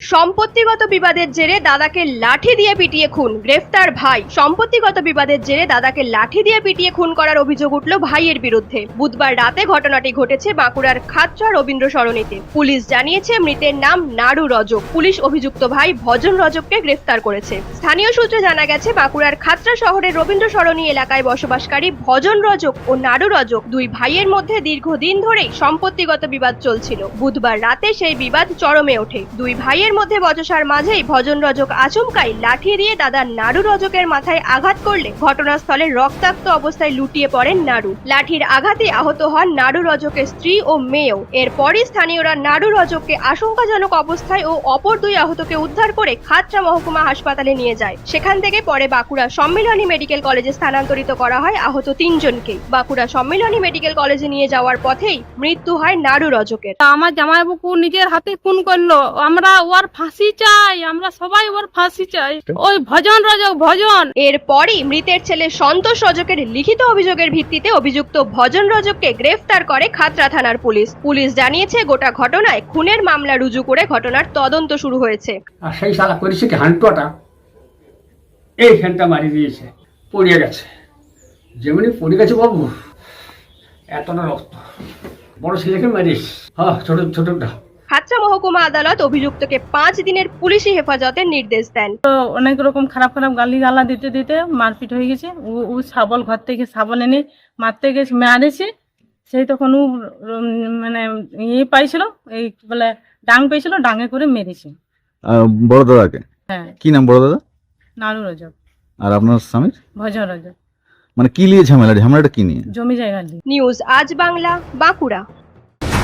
সম্পত্তিগত বিবাদের জেরে দাদাকে লাঠি দিয়ে পিটিয়ে খুন, গ্রেফতার ভাই। সম্পত্তিগত বিবাদের জেরে দাদাকে লাঠি দিয়ে পিটিয়ে খুন করার অভিযোগ উঠল ভাইয়ের বিরুদ্ধে। বুধবার রাতে ঘটনাটি ঘটেছে বাঁকুড়ার খাতড়া রবীন্দ্র সরণিতে। পুলিশ জানিয়েছে, মৃতের নাম নাড়ু রজক পুলিশ অভিযুক্ত ভাই ভজন রজককে গ্রেফতার করেছে। স্থানীয় সূত্রে জানা গেছে, বাঁকুড়ার খাতড়া শহরের রবীন্দ্র সরণি এলাকায় বসবাসকারী ভজন রজক ও নাড়ু রজক দুই ভাইয়ের মধ্যে দীর্ঘদিন ধরেই সম্পত্তিগত বিবাদ চলছিল। বুধবার রাতে সেই বিবাদ চরমে ওঠে। দুই ভাইয়ের মধ্যে বচসার মাঝেই ভজন রজক আচমকাই লাঠি দিয়ে দাদা নাড়ু রজকের মাথায় আঘাত করলে ঘটনাস্থলে রক্তাক্ত অবস্থায় লুটিয়ে পড়েন নাড়ু। লাঠির আঘাতে আহত হন নাড়ু রজকের স্ত্রী ও মেয়েও। এরপরই স্থানীয়রা নাড়ু রজককে আশঙ্কাজনক অবস্থায় ও অপর দুই আহতকে উদ্ধার করে খাতড়া মহকুমা হাসপাতালে নিয়ে যায়। সেখান থেকে পরে বাঁকুড়া সম্মিলনী মেডিকেল কলেজে স্থানান্তরিত করা হয় আহত তিনজনকে। বাঁকুড়া সম্মিলনী মেডিকেল কলেজে নিয়ে যাওয়ার পথেই মৃত্যু হয় নাড়ু রজকের। আমার জামাইবাবু নিজের হাতে খুন করল। আমরা ওর ফাঁসি চাই আমরা সবাই ওর ফাঁসি চাই। ওই ভজন রজক ভজন। এরপরই মৃতের ছেলে সন্তোষ রজকের লিখিত অভিযোগের ভিত্তিতে অভিযুক্ত ভজন রজককে গ্রেফতার করে খাতড়া থানার পুলিশ। পুলিশ জানিয়েছে গোটা ঘটনায় খুনের মামলা রুজু করে ঘটনার তদন্ত শুরু হয়েছে। আর সেই শালা করেছে কি হান্টুয়াটা? এইখানটা মারি দিয়েছে পড়িয়ে গেছে। যেমনি পড়ে গেছে বাবু এতটা রক্ত। বড় ছেলেকে মারিস। হ্যাঁ ছোট ছোটটা খাতড়া মহকুমা আদালত অভিযুক্তকে পাঁচ দিনের পুলিশি হেফাজতের নির্দেশ দেন। তো অনেক রকম খারাপ খারাপ গালি গালা দিতে দিতে মারপিট হয়ে গেছে। ও ও শাবল ঘর থেকে শাবল এনে মারতে গেছে মেরেছে। সেই তখন ও উম, মানে ইয়ে পাইছিল এই কি বলে ডাং পেয়েছিল ডাঙে করে মেরেছে। আহ, বড় দাদাকে? হ্যাঁ। কি নাম বড় দাদা? নাড়ু রজক আর আপনার স্বামীর? ভজন রজক মানে কি নিয়ে ঝামেলা? ঝামেলাটা কি নিয়ে? জমি জায়গা নিয়ে। নিউজ আজ বাংলা বাঁকুড়া।